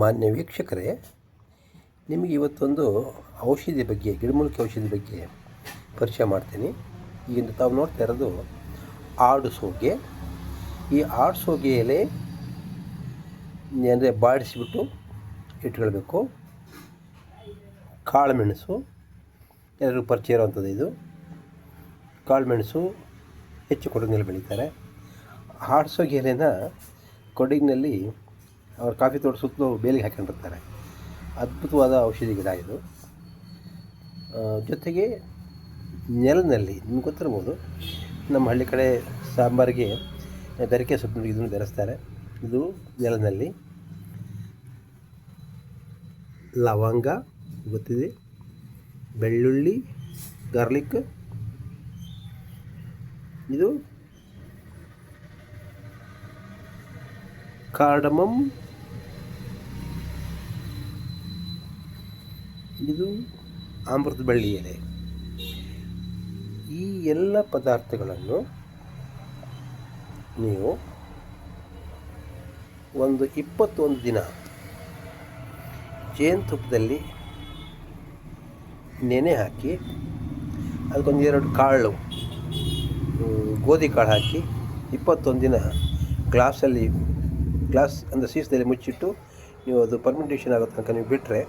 ಮಾನ್ಯ ವೀಕ್ಷಕರೇ, ನಿಮಗೆ ಇವತ್ತೊಂದು ಔಷಧಿ ಬಗ್ಗೆ, ಗಿಡಮೂಲಿಕೆ ಔಷಧಿ ಬಗ್ಗೆ ಪರಿಚಯ ಮಾಡ್ತೀನಿ. ಈಗ ತಾವು ನೋಡ್ತಾ ಇರೋದು ಆಡು ಸೋಗೆ ಈ ಆಡು ಸೋಗೆ ಎಲೆ, ಅಂದರೆ ಬಾಡಿಸಿಬಿಟ್ಟು ಇಟ್ಕೊಳ್ಬೇಕು. ಕಾಳುಮೆಣಸು, ಎಲ್ಲರಿಗೂ ಪರಿಚಯ ಇರೋವಂಥದ್ದು ಇದು. ಕಾಳುಮೆಣಸು ಹೆಚ್ಚು ಕೊಡಗಿನಲ್ಲಿ ಬೆಳೀತಾರೆ. ಆಡ್ಸೋಗೆ ಎಲೆನ ಕೊಡಗಿನಲ್ಲಿ ಅವ್ರು ಕಾಫಿ ತೋಟ ಸುತ್ತಲೂ ಬೇಲಿಗೆ ಹಾಕೊಂಡಿರ್ತಾರೆ ಅದ್ಭುತವಾದ ಔಷಧಿ ಗಿಡ ಇದು. ಜೊತೆಗೆ ನೆಲದಲ್ಲಿ, ನಿಮ್ಗೆ ಗೊತ್ತಿರ್ಬೋದು, ನಮ್ಮ ಹಳ್ಳಿ ಕಡೆ ಸಾಂಬಾರಿಗೆ ಬೆರಕೆ ಸೊಪ್ಪು ಇದನ್ನು ಬೆರೆಸ್ತಾರೆ. ಇದು ನೆಲದಲ್ಲಿ. ಲವಂಗ, ಗೊತ್ತಿದೆ. ಬೆಳ್ಳುಳ್ಳಿ, ಗಾರ್ಲಿಕ್. ಇದು ಕಾರ್ಡಮಮ್ ಇದು ಅಮೃತ ಬಳ್ಳಿ ಎಲೆ. ಈ ಎಲ್ಲ ಪದಾರ್ಥಗಳನ್ನು ನೀವು ಒಂದು ಇಪ್ಪತ್ತೊಂದು ದಿನ ಜೇನುತುಪ್ಪದಲ್ಲಿ ನೆನೆ ಹಾಕಿ, ಅದಕ್ಕೊಂದು ಎರಡು ಕಾಳು ಗೋಧಿ ಕಾಳು ಹಾಕಿ ಇಪ್ಪತ್ತೊಂದು ದಿನ ಗ್ಲಾಸಲ್ಲಿ, ಗ್ಲಾಸ್ ಅಂದರೆ ಸೀಸದಲ್ಲಿ ಮುಚ್ಚಿಟ್ಟು ನೀವು ಅದು ಪರ್ಮೆಂಟೇಷನ್ ಆಗೋ ತನಕ ನೀವು ಬಿಟ್ಟರೆ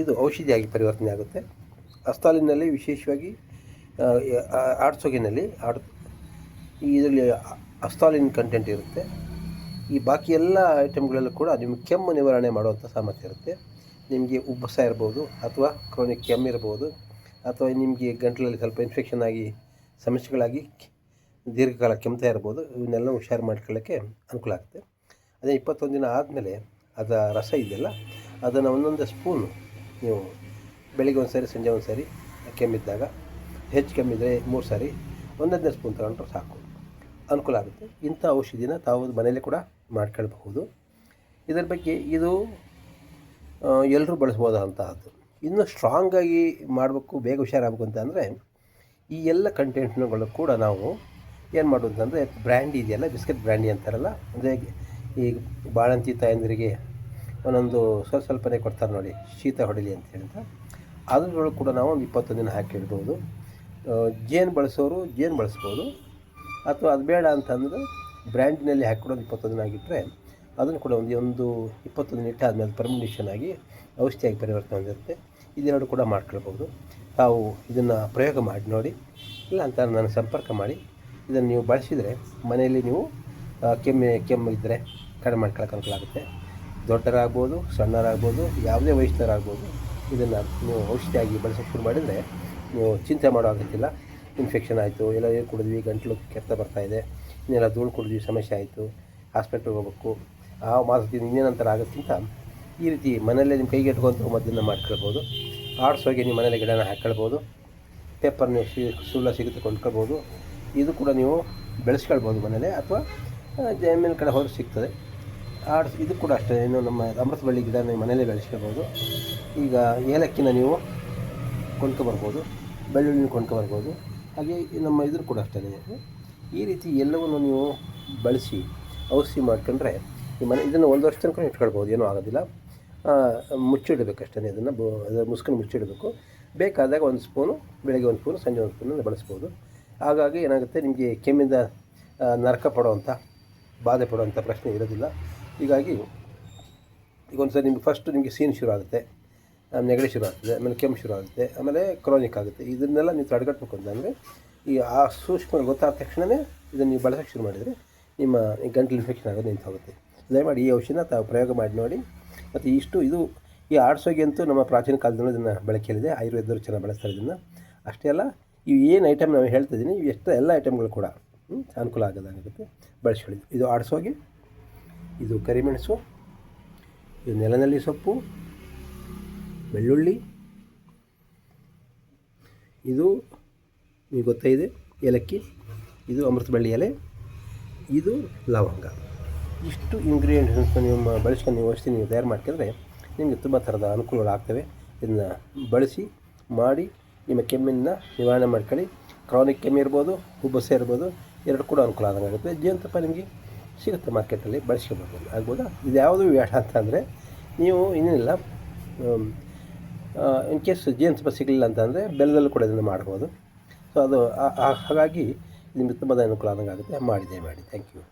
ಇದು ಔಷಧಿಯಾಗಿ ಪರಿವರ್ತನೆ ಆಗುತ್ತೆ. ಅಸ್ತಾಲಿನಲ್ಲಿ ವಿಶೇಷವಾಗಿ ಆಡ್ಸೋಗಿನಲ್ಲಿ ಆಡ್ ಇದರಲ್ಲಿ ಅಸ್ತಾಲಿನ್ ಕಂಟೆಂಟ್ ಇರುತ್ತೆ. ಈ ಬಾಕಿ ಎಲ್ಲ ಐಟಮ್ಗಳಲ್ಲೂ ಕೂಡ ನಿಮಗೆ ಕೆಮ್ಮು ನಿವಾರಣೆ ಮಾಡುವಂಥ ಸಾಮರ್ಥ್ಯ ಇರುತ್ತೆ. ನಿಮಗೆ ಉಬ್ಬಸ ಇರ್ಬೋದು ಅಥವಾ ಕ್ರೋನಿಕ್ ಕೆಮ್ಮು ಇರ್ಬೋದು ಅಥವಾ ನಿಮಗೆ ಗಂಟಲಲ್ಲಿ ಸ್ವಲ್ಪ ಇನ್ಫೆಕ್ಷನ್ ಆಗಿ ಸಮಸ್ಯೆಗಳಾಗಿ ದೀರ್ಘಕಾಲ ಕೆಮ್ತಾ ಇರ್ಬೋದು ಇವನ್ನೆಲ್ಲ ಹುಷಾರು ಮಾಡ್ಕೊಳ್ಳೋಕ್ಕೆ ಅನುಕೂಲ ಆಗುತ್ತೆ. ಅದೇ ಇಪ್ಪತ್ತೊಂದು ದಿನ ಆದಮೇಲೆ ಅದರ ರಸ ಇದೆಯಲ್ಲ, ಅದನ್ನು ಒಂದೊಂದು ಸ್ಪೂನು ನೀವು ಬೆಳಿಗ್ಗೆ ಒಂದು ಸಾರಿ, ಸಂಜೆ ಒಂದು ಸಾರಿ ಕೆಮ್ಮಿದ್ದಾಗ ಹೆಚ್ಚು ಕೆಮ್ಮಿದರೆ ಮೂರು ಸಾರಿ ಒಂದೊಂದೇ ಸ್ಪೂನ್ ತಗೊಂಡ್ರೆ ಸಾಕು. ಅನುಕೂಲ ಆಗುತ್ತೆ. ಇಂಥ ಔಷಧಿನ ತಾವು ಮನೆಯಲ್ಲೇ ಕೂಡ ಮಾಡ್ಕೊಳ್ಬಹುದು. ಇದರ ಬಗ್ಗೆ ಇದು ಎಲ್ಲರೂ ಬಳಸ್ಬೋದಂತಹದ್ದು ಇನ್ನೂ ಸ್ಟ್ರಾಂಗಾಗಿ ಮಾಡಬೇಕು, ಬೇಗ ಹುಷಾರಾಗಬೇಕು ಅಂತ ಅಂದರೆ, ಈ ಎಲ್ಲ ಕಂಟೆಂಟ್ನುಗಳು ಕೂಡ ನಾವು ಏನು ಮಾಡೋದು ಅಂತಂದರೆ ಬ್ರ್ಯಾಂಡಿ ಇದೆಯಲ್ಲ ಬಿಸ್ಕೆಟ್ ಬ್ರ್ಯಾಂಡಿ ಅಂತಾರಲ್ಲ ಅಂದರೆ ಈ ಬಾಣಂತಿ ತಾಯಂದಿರಿಗೆ ಒಂದೊಂದು ಸ್ವಲ್ಪ ಸ್ವಲ್ಪನೇ ಕೊಡ್ತಾರೆ ನೋಡಿ, ಶೀತ ಹೊಡಿಲಿ ಅಂತ ಹೇಳಿದ. ಅದ್ರೊಳಗೆ ಕೂಡ ನಾವು ಒಂದು ಇಪ್ಪತ್ತೊಂದು ದಿನ ಹಾಕಿಡ್ಬೋದು ಜೇನು ಬಳಸೋರು ಜೇನು ಬಳಸ್ಬೋದು. ಅಥವಾ ಅದು ಬೇಡ ಅಂತಂದರೆ ಬ್ರ್ಯಾಂಡಿನಲ್ಲಿ ಹಾಕ್ಕೊಡೋದು ಇಪ್ಪತ್ತೊಂದು ದಿನ ಆಗಿಟ್ಟರೆ ಅದನ್ನು ಕೂಡ ಒಂದು ಒಂದು ಇಪ್ಪತ್ತೊಂದು ದಿನ ಇಟ್ಟಾದ್ಮೇಲೆ ಪರ್ಮಿನೇಷನ್ ಆಗಿ ಔಷಧಿಯಾಗಿ ಪರಿವರ್ತನೆ ಹೊಂದಿರುತ್ತೆ. ಇದೆರಡು ಕೂಡ ಮಾಡ್ಕೊಳ್ಬೋದು. ತಾವು ಇದನ್ನು ಪ್ರಯೋಗ ಮಾಡಿ ನೋಡಿ ಇಲ್ಲ ಅಂತ ನಾನು ಸಂಪರ್ಕ ಮಾಡಿ. ಇದನ್ನು ನೀವು ಬಳಸಿದರೆ ಮನೆಯಲ್ಲಿ ನೀವು ಕೆಮ್ಮು ಕೆಮ್ಮು ಇದ್ದರೆ ಕಡಿಮೆ ಮಾಡ್ಕೊಳಕ್ಕೆ ಅನುಕೂಲ ಆಗುತ್ತೆ. ದೊಡ್ಡರಾಗ್ಬೋದು, ಸಣ್ಣರಾಗ್ಬೋದು, ಯಾವುದೇ ವಯಸ್ಸಿನರಾಗ್ಬೋದು ಇದನ್ನು ನೀವು ಔಷಧಿಯಾಗಿ ಬಳಸೋಕೆ ಶುರು ಮಾಡಿದರೆ ನೀವು ಚಿಂತೆ ಮಾಡೋ ಅಗತ್ಯಿಲ್ಲ ಇನ್ಫೆಕ್ಷನ್ ಆಯಿತು, ಎಲ್ಲ ಏನು ಕುಡಿದ್ವಿ, ಗಂಟಲು ಕೆತ್ತ ಬರ್ತಾ ಇದೆ, ಇನ್ನೆಲ್ಲ ಧೂಳು ಕುಡಿದ್ವಿ, ಸಮಸ್ಯೆ ಆಯಿತು, ಹಾಸ್ಪಿಟ್ಲಿಗೆ ಹೋಗ್ಬೇಕು. ಆ ಮಾಸದಿಂದ ಇನ್ನೇನಂತರ ಆಗೋಕ್ಕಿಂತ ಈ ರೀತಿ ಮನೆಯಲ್ಲೇ ನಿಮ್ಮ ಕೈಗೆ ಮದ್ದನ್ನು ಮಾಡ್ಕೊಳ್ಬೋದು. ಹೋಗಿ ನಿಮ್ಮ ಮನೇಲಿ ಗಿಡನ ಹಾಕ್ಕೊಳ್ಬೋದು ಪೇಪರ್ ನೀವು ಸುಳ್ಳ ಸಿಗುತ್ತೆ ಕೊಂಡ್ಕೊಳ್ಬೋದು. ಇದು ಕೂಡ ನೀವು ಬೆಳೆಸ್ಕೊಳ್ಬೋದು ಮನೇಲೆ ಅಥವಾ ಜಮೀನು ಕಡೆ ಹೋದ್ರೆ ಸಿಗ್ತದೆ. ಆಡ್ಸ್ ಇದು ಕೂಡ ಅಷ್ಟೇ, ಇನ್ನು ನಮ್ಮ ಅಮೃತ ಬಳ್ಳಿ ಗಿಡ ನೀವು ಮನೇಲೇ ಬೆಳೆಸ್ಕೋಬೋದು. ಈಗ ಏಲಕ್ಕಿನ ನೀವು ಕೊಂಡ್ಕೊಬರ್ಬೋದು ಬೆಳ್ಳುಳ್ಳಿನ ಕೊಂಡ್ಕೊಬರ್ಬೋದು ಹಾಗೆ ನಮ್ಮ ಇದ್ರ ಕೂಡ ಅಷ್ಟೇ. ಈ ರೀತಿ ಎಲ್ಲವನ್ನು ನೀವು ಬಳಸಿ, ಔಷಧಿ ಮಾಡ್ಕೊಂಡ್ರೆ ಈ ಮನೆ, ಇದನ್ನು ಒಂದು ವರ್ಷ ತನಕ ಇಟ್ಕೊಳ್ಬೋದು, ಏನೂ ಆಗೋದಿಲ್ಲ. ಮುಚ್ಚಿಡಬೇಕಷ್ಟೇ ಅದನ್ನು, ಬ ಮುಸ್ಕನ್ನು ಮುಚ್ಚಿಡಬೇಕು. ಬೇಕಾದಾಗ ಒಂದು ಸ್ಪೂನು, ಬೆಳಗ್ಗೆ ಒಂದು ಸ್ಪೂನು, ಸಂಜೆ ಒಂದು ಸ್ಪೂನನ್ನು ಬಳಸ್ಬೋದು. ಹಾಗಾಗಿ ಏನಾಗುತ್ತೆ, ನಿಮಗೆ ಕೆಮ್ಮಿಂದ ನರಕ ಪಡೋವಂಥ, ಬಾಧೆ ಪಡುವಂಥ ಪ್ರಶ್ನೆ ಇರೋದಿಲ್ಲ. ಹೀಗಾಗಿ ಈಗ ಒಂದು ಸರಿ ನಿಮಗೆ ಫಸ್ಟ್ ನಿಮಗೆ ಸೀನ್ ಶುರು ಆಗುತ್ತೆ ನೆಗಡಿ ಶುರು ಆಗುತ್ತೆ ಆಮೇಲೆ ಕೆಮ್ಮು ಶುರು ಆಗುತ್ತೆ, ಆಮೇಲೆ ಕ್ರಾನಿಕ್ ಆಗುತ್ತೆ. ಇದನ್ನೆಲ್ಲ ನೀವು ತಡೆಗಟ್ಟಬೇಕು ಅಂತಂದರೆ ಈ ಆ ಸೂಕ್ಷ್ಮ ಗೊತ್ತಾದ ತಕ್ಷಣವೇ ಇದನ್ನು ನೀವು ಬಳಸೋಕ್ಕೆ ಶುರು ಮಾಡಿದರೆ ನಿಮ್ಮ ಗಂಟಲು ಇನ್ಫೆಕ್ಷನ್ ಆಗೋದು ನಿಂತು ಹೋಗುತ್ತೆ ದಯಮಾಡಿ ಈ ಔಷಧಿನ ತಾವು ಪ್ರಯೋಗ ಮಾಡಿ ನೋಡಿ. ಮತ್ತು ಇಷ್ಟು ಇದು ಈ ಆಡ್ಸೋಗೆ ಅಂತೂ ನಮ್ಮ ಪ್ರಾಚೀನ ಕಾಲದಲ್ಲೂ ಇದನ್ನು ಬಳಕೆಯಲ್ಲಿದೆ. ಆಯುರ್ವೇದರು ಚೆನ್ನಾಗಿ ಬಳಸ್ತಾರೆ ಇದನ್ನು. ಅಷ್ಟೇ ಅಲ್ಲ, ಇವು ಏನು ಐಟಮ್ ನಾವು ಹೇಳ್ತಾ ಇದ್ದೀನಿ ಇವು ಎಷ್ಟು ಎಲ್ಲ ಐಟಮ್ಗಳು ಕೂಡ ಅನುಕೂಲ ಆಗೋದಾಗಿರುತ್ತೆ ಬಳಸ್ಕೊಳ್ಳಿ ಇದು ಆಡ್ಸೋಗೆ ಇದು ಕರಿಮೆಣಸು, ಇದು ನೆಲನಲ್ಲಿ ಸೊಪ್ಪು, ಬೆಳ್ಳುಳ್ಳಿ. ಇದು ನಿಮಗೆ ಗೊತ್ತಾಗಿದೆ, ಏಲಕ್ಕಿ, ಇದು ಅಮೃತ ಬಳ್ಳಿ ಎಲೆ, ಇದು ಲವಂಗ. ಇಷ್ಟು ಇಂಗ್ರೀಡಿಯೆಂಟ್ಸ್ ನೀವು ಬಳಸ್ಕೊಂಡು ನೀವು ವಸ್ತು ನೀವು ತಯಾರು ಮಾಡ್ಕೊಂಡ್ರೆ ನಿಮಗೆ ತುಂಬ ಥರದ ಅನುಕೂಲಗಳಾಗ್ತವೆ ಇದನ್ನು ಬಳಸಿ, ಮಾಡಿ, ನಿಮ್ಮ ಕೆಮ್ಮಿನ ನಿವಾರಣೆ ಮಾಡ್ಕೊಳ್ಳಿ. ಕ್ರಾನಿಕ್ ಕೆಮ್ಮು ಇರ್ಬೋದು ಉಬ್ಬಸ ಇರ್ಬೋದು, ಎರಡು ಕೂಡ ಅನುಕೂಲ ಆದಂಗೆ ಆಗುತ್ತೆ. ಜೇನುತುಪ್ಪ ನಿಮಗೆ ಸಿಗುತ್ತೆ ಮಾರ್ಕೆಟಲ್ಲಿ, ಬಳಸ್ಕೊಬೋದು. ಆಗ್ಬೋದಾ? ಇದು ಯಾವುದು ಬೇಡ ಅಂತಂದರೆ ನೀವು ಇನ್ನೇನಿಲ್ಲ ಇನ್ ಕೇಸ್ ಜೇನುತುಪ್ಪ ಸಿಗಲಿಲ್ಲ ಅಂತಂದರೆ ಬೆಲ್ಲದಲ್ಲೂ ಕೂಡ ಇದನ್ನು ಮಾಡ್ಬೋದು. ಸೊ ಅದು ಹಾಗಾಗಿ ನಿಮಗೆ ತುಂಬ ಅನುಕೂಲ ಆದಂಗೆ ಆಗುತ್ತೆ ಮಾಡಿದೆ, ಮಾಡಿ. Thank you